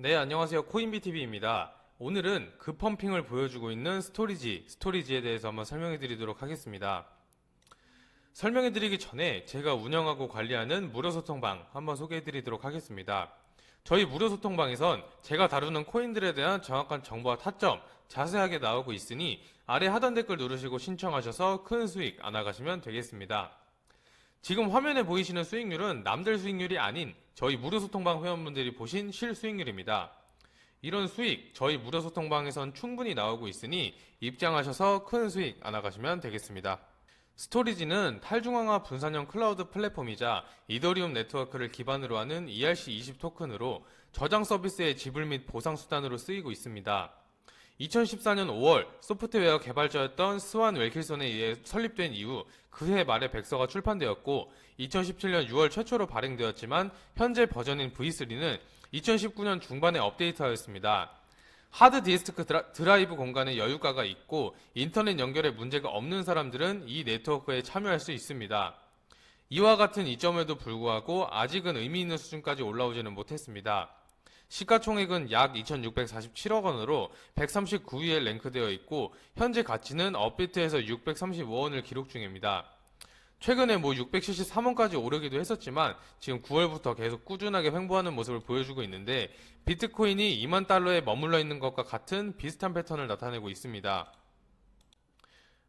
네, 안녕하세요. 코인비TV입니다. 오늘은 급펌핑을 보여주고 있는 스토리지, 스토리지에 대해서 한번 설명해 드리도록 하겠습니다. 설명해 드리기 전에 제가 운영하고 관리하는 무료소통방 한번 소개해 드리도록 하겠습니다. 저희 무료소통방에선 제가 다루는 코인들에 대한 정확한 정보와 타점 자세하게 나오고 있으니 아래 하단 댓글 누르시고 신청하셔서 큰 수익 안아가시면 되겠습니다. 지금 화면에 보이시는 수익률은 남들 수익률이 아닌 저희 무료소통방 회원분들이 보신 실수익률입니다. 이런 수익 저희 무료소통방에선 충분히 나오고 있으니 입장하셔서 큰 수익 안아가시면 되겠습니다. 스토리지는 탈중앙화 분산형 클라우드 플랫폼이자 이더리움 네트워크를 기반으로 하는 ERC20 토큰으로 저장 서비스의 지불 및 보상 수단으로 쓰이고 있습니다. 2014년 5월 소프트웨어 개발자였던 스완 웰킬슨에 의해 설립된 이후 그해 말에 백서가 출판되었고 2017년 6월 최초로 발행되었지만 현재 버전인 V3는 2019년 중반에 업데이트하였습니다. 하드 디스크 드라- 드라이브 공간에 여유가가 있고 인터넷 연결에 문제가 없는 사람들은 이 네트워크에 참여할 수 있습니다. 이와 같은 이점에도 불구하고 아직은 의미 있는 수준까지 올라오지는 못했습니다. 시가총액은 약 2,647억 원으로 139위에 랭크되어 있고 현재 가치는 업비트에서 635원을 기록 중입니다. 최근에 뭐 673원까지 오르기도 했었지만 지금 9월부터 계속 꾸준하게 횡보하는 모습을 보여주고 있는데 비트코인이 2만 달러에 머물러 있는 것과 같은 비슷한 패턴을 나타내고 있습니다.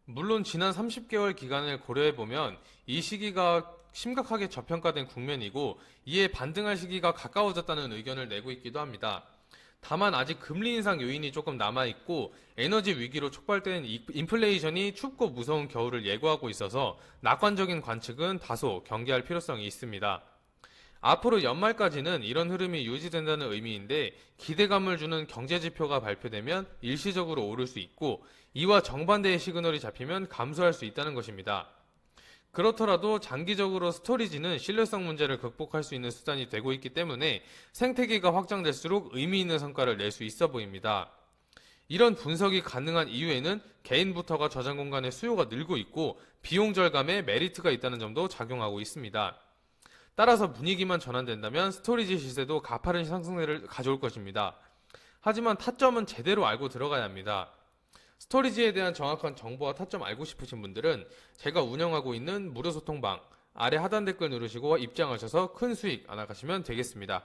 물론 지난 30개월 기간을 고려해 보면 이 시기가 심각하게 저평가된 국면이고 이에 반등할 시기가 가까워졌다는 의견을 내고 있기도 합니다. 다만 아직 금리 인상 요인이 조금 남아 있고 에너지 위기로 촉발된 이- 인플레이션이 춥고 무서운 겨울을 예고하고 있어서 낙관적인 관측은 다소 경계할 필요성이 있습니다. 앞으로 연말까지는 이런 흐름이 유지된다는 의미인데 기대감을 주는 경제 지표가 발표되면 일시적으로 오를 수 있고 이와 정반대의 시그널이 잡히면 감소할 수 있다는 것입니다. 그렇더라도 장기적으로 스토리지는 신뢰성 문제를 극복할 수 있는 수단이 되고 있기 때문에 생태계가 확장될수록 의미 있는 성과를 낼 수 있어 보입니다. 이런 분석이 가능한 이유에는 개인부터가 저장 공간의 수요가 늘고 있고 비용 절감에 메리트가 있다는 점도 작용하고 있습니다. 따라서 분위기만 전환된다면 스토리지 시세도 가파른 상승세를 가져올 것입니다. 하지만 타점은 제대로 알고 들어가야 합니다. 스토리지에 대한 정확한 정보와 타점 알고 싶으신 분들은 제가 운영하고 있는 무료 소통방 아래 하단 댓글 누르시고 입장하셔서 큰 수익 안아가시면 되겠습니다.